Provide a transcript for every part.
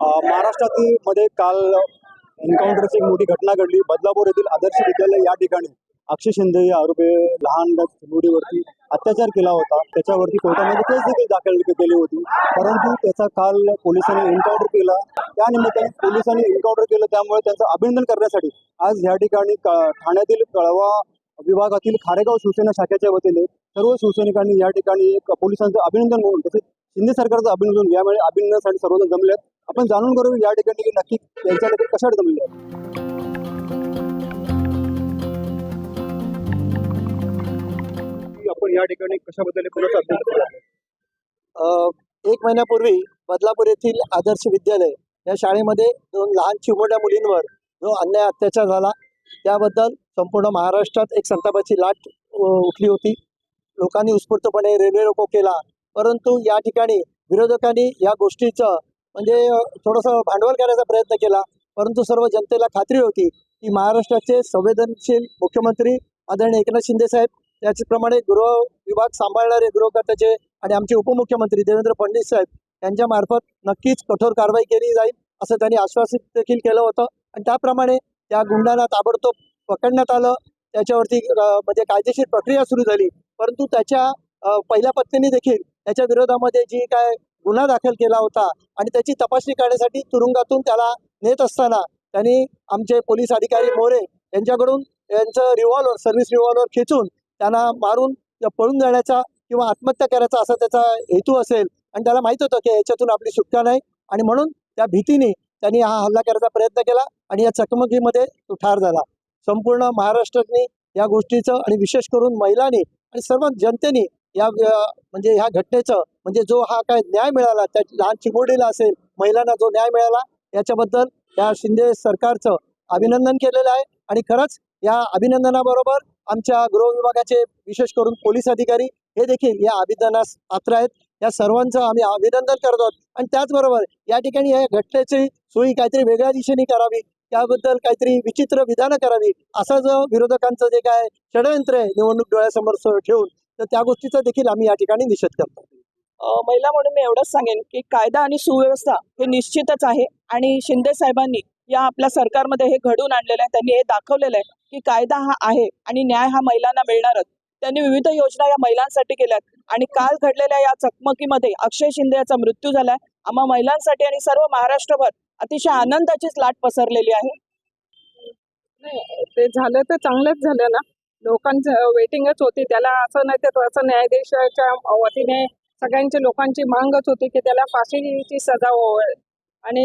महाराष्ट्रातील मध्ये काल एन्काउंटरची मोठी घटना घडली. बदलापूर येथील आदर्श विद्यालय या ठिकाणी अक्षय शिंदे या आरोपी लहान मुलीवरती अत्याचार केला होता. त्याच्यावरती कोर्टामध्ये केस देखील दाखल केली होती. परंतु त्याचा काल पोलिसांनी एन्काउंटर केला. त्या निमित्ताने पोलिसांनी एन्काउंटर केलं. त्यामुळे त्यांचं अभिनंदन करण्यासाठी आज या ठिकाणी ठाण्यातील कळवा विभागातील खारेगाव शिवसेना शाखेच्या वतीने सर्व शिवसैनिकांनी या ठिकाणी एक पोलिसांचं अभिनंदन म्हणून तसेच शिंदे सरकारचं अभिनंदन यावेळी अभिनंदनासाठी सर्वजण जमले आहेत. आपण जाणून करू या ठिकाणी नक्की त्यांच्याकडे कशासाठी जमले आहेत आपण या ठिकाणी कशाबद्दल एक महिन्यापूर्वी बदलापूर येथील आदर्श विद्यालय या शाळेमध्ये दोन लहान चिमुरड्या मुलींवर जो अन्याय अत्याचार झाला त्याबद्दल संपूर्ण महाराष्ट्रात एक संतापाची लाट उठली होती. लोकांनी उत्स्फूर्तपणे रेल्वे रोको केला परंतु या ठिकाणी विरोधकांनी या गोष्टीचं म्हणजे थोडंसं भांडवल करायचा प्रयत्न केला. परंतु सर्व जनतेला खात्री होती की महाराष्ट्राचे संवेदनशील मुख्यमंत्री आदरणीय एकनाथ शिंदे साहेब त्याचप्रमाणे गृह विभाग सांभाळणारे गृहकर्त्याचे आणि आमचे उपमुख्यमंत्री देवेंद्र फडणवीस साहेब यांच्या मार्फत नक्कीच कठोर कारवाई केली जाईल असं त्यांनी आश्वासित देखील केलं होतं. आणि त्याप्रमाणे त्या गुंडांना ताबडतोब पकडण्यात आलं. त्याच्यावरती म्हणजे कायदेशीर प्रक्रिया सुरू झाली. परंतु त्याच्या पहिल्या पत्नीने देखील त्याच्या विरोधामध्ये जी काय गुन्हा दाखल केला होता आणि त्याची तपासणी करण्यासाठी तुरुंगातून त्याला नेत असताना त्यांनी आमचे पोलीस अधिकारी मोरे यांच्याकडून यांचं रिव्हॉल्वर सर्व्हिस रिव्हॉल्वर खेचून त्यांना मारून पळून जाण्याचा किंवा आत्महत्या करायचा असा त्याचा हेतू असेल आणि त्याला माहीत होतं की याच्यातून आपली सुटका नाही आणि म्हणून त्या भीतीने त्यांनी हा हल्ला करायचा प्रयत्न केला आणि या चकमकीमध्ये तो ठार झाला. संपूर्ण महाराष्ट्रातनी या गोष्टीचं आणि विशेष करून महिलांनी आणि सर्व जनतेने या म्हणजे ह्या घटनेचं म्हणजे जो हा काय न्याय मिळाला त्या लहान चिमुरडीला असेल महिलांना जो न्याय मिळाला याच्याबद्दल या शिंदे सरकारचं अभिनंदन केलेलं आहे. आणि खरंच या अभिनंदनाबरोबर आमच्या गृह विभागाचे विशेष करून पोलीस अधिकारी हे देखील या अभिनंदनास पात्र आहेत. या सर्वांचं आम्ही अभिनंदन करत आहोत. आणि त्याचबरोबर या ठिकाणी या घटनेची सोयी काहीतरी वेगळ्या दिशेने करावी त्याबद्दल काहीतरी विचित्र विधानं करावी असं जो विरोधकांचं जे काय षडयंत्र आहे निवडणूक डोळ्यासमोर ठेवून तर त्या गोष्टीचा देखील आम्ही या ठिकाणी निषेध करतो. महिला म्हणून मी एवढंच सांगेन की कायदा आणि सुव्यवस्था हे निश्चितच आहे आणि शिंदे साहेबांनी या आपल्या सरकारमध्ये हे घडून आणलेलं आहे. त्यांनी हे दाखवलेलं आहे की कायदा हा आहे आणि न्याय हा महिलांना मिळणारच. त्यांनी विविध योजना या महिलांसाठी केल्यात आणि काल घडलेल्या या चकमकीमध्ये अक्षय शिंदे याचा मृत्यू झालाय. आम्हा महिलांसाठी आणि सर्व महाराष्ट्रभर अतिशय आनंदाचीच लाट पसरलेली आहे. नाही ते झालं तर चांगलंच झालं ना. लोकांचं वेटिंगच होती. त्याला असं नाही तर असं न्यायाधीशाच्या वतीने सगळ्यांची लोकांची मागच होती की त्याला फाशीची सजा होईल आणि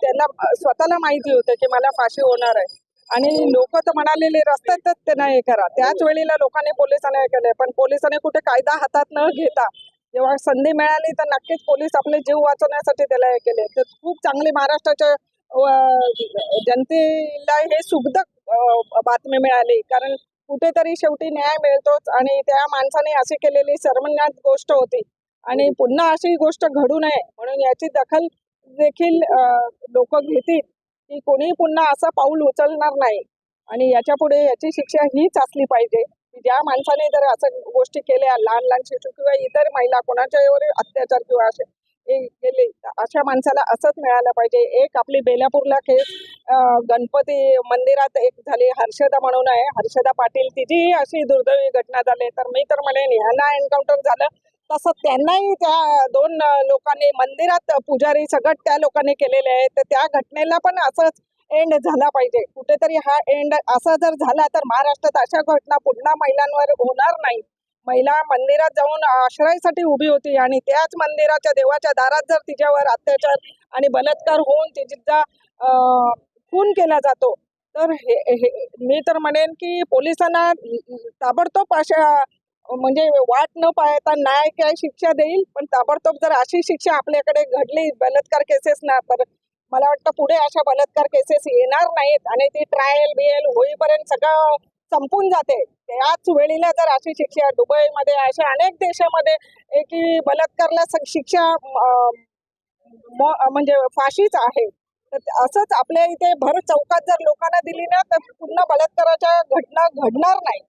त्याला स्वतःला माहिती होतं की मला फाशी होणार आहे. आणि लोक तर म्हणालेले रस्त्यातच त्यांना हे करा. त्याच वेळेला लोकांनी पोलिसांना हे केलं पण पोलिसांनी कुठे कायदा हातात न घेता जेव्हा संधी मिळाली तर नक्कीच पोलीस आपले जीव वाचवण्यासाठी त्याला हे केले. तर खूप चांगले महाराष्ट्राच्या जनतेला हे सुखद बातमी मिळाली. कारण कुठेतरी शेवटी न्याय मिळतोच आणि त्या माणसाने अशी केलेली सर्वज्ञात गोष्ट होती. आणि पुन्हा अशी गोष्ट घडू नये म्हणून याची दखल देखील लोक घेतील की कोणीही पुन्हा असं पाऊल उचलणार नाही. आणि याच्यापुढे याची शिक्षा हीच असली पाहिजे की ज्या माणसाने जर असं गोष्टी केल्या लहान लहान शिशू किंवा इतर महिला कोणाच्यावर अत्याचार किंवा असे हे केले अशा माणसाला असंच मिळालं पाहिजे. एक आपली बेलापूरला केस गणपती मंदिरात एक झाली हर्षदा म्हणून आहे. हर्षदा पाटील तिचीही अशी दुर्दैवी घटना झाली. तर मी तर म्हणेन ह्यांना एन्काउंटर झालं. तसं त्यांनाही त्या दोन लोकांनी मंदिरात पुजारी सगळं त्या लोकांनी केलेले आहे. तर त्या घटनेला पण असंच एंड झाला पाहिजे. कुठेतरी हा एंड असा जर झाला तर महाराष्ट्रात अशा घटना पुन्हा महिलांवर होणार नाही. महिला मंदिरात जाऊन आश्रयासाठी उभी होती आणि त्याच मंदिराच्या देवाच्या दारात जर तिच्यावर अत्याचार आणि बलात्कार होऊन तिचा खून केला जातो. तर हे हे- मी तर म्हणेन की पोलिसांना ताबडतोब अशा म्हणजे वाट न पाहता न्याय काय शिक्षा देईल पण ताबडतोब जर अशी शिक्षा आपल्याकडे घडली बलात्कार केसेस ना तर मला वाटतं पुढे अशा बलात्कार केसेस येणार नाहीत आणि ती ट्रायल बियल होईपर्यंत सगळं संपून जाते. त्याच वेळेला जर अशी शिक्षा दुबईमध्ये अशा अनेक देशामध्ये की बलात्कारला स- शिक्षा म- म्हणजे फाशीच आहे तर असंच आपल्या इथे भर चौकात जर लोकांना दिली ना तर पुन्हा बलात्काराच्या घटना घडणार नाही.